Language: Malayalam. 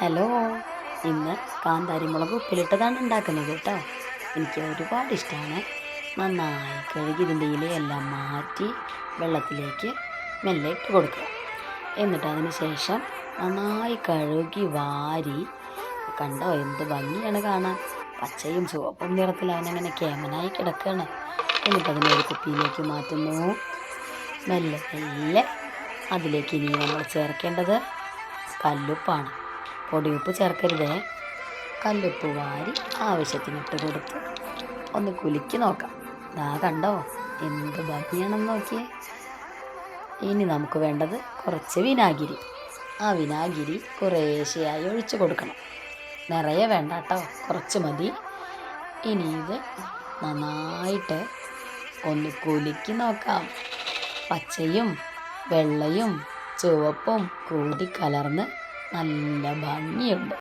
ഹലോ. ഇന്ന് കാന്താരിമുളക് ഉപ്പിലിട്ടതാണ് ഉണ്ടാക്കുന്നത് കേട്ടോ. എനിക്ക് ഒരുപാട് ഇഷ്ടമാണ് നന്നായി കഴുകി ഇതിന്റെ ഇലയെല്ലാം മാറ്റി വെള്ളത്തിലേക്ക് മെല്ലെ ഇട്ട് കൊടുക്കുക. എന്നിട്ട് അതിന് ശേഷം നന്നായി കഴുകി വാരി കണ്ടോ എന്ത് ഭംഗിയാണ് കാണാൻ. പച്ചയും ചുവപ്പും നിറത്തിൽ അവനങ്ങനെ കേമനായി കിടക്കുകയാണ് എന്നിട്ട് അതിനെ ഒരു കുപ്പിയിലേക്ക് മാറ്റുന്നു. മെല്ലെ മെല്ലെ അതിലേക്ക് ഇനി നമ്മൾ ചേർക്കേണ്ടത് കല്ലുപ്പാണ്. പൊടിയുപ്പ് ചേർക്കരുതേ. കല്ലുപ്പ് വാരി ആവശ്യത്തിന് ഇട്ട് കൊടുത്ത് ഒന്ന് കുലുക്കി നോക്കാം. ദാ കണ്ടോ? എന്ത് ഭംഗിയാണെന്ന് നോക്കിയേ. ഇനി നമുക്ക് വേണ്ടത് കുറച്ച് വിനാഗിരി. ആ വിനാഗിരി കുറേശ്ശെയായി ഒഴിച്ചു കൊടുക്കണം. നിറയെ വേണ്ട കേട്ടോ. കുറച്ച് മതി. ഇനി ഇത് നന്നായിട്ട് ഒന്ന് കുലുക്കി നോക്കാം. പച്ചയും വെള്ളയും ചുവപ്പും കൂടി കലർന്ന് നല്ല ഭംഗിയുണ്ട്.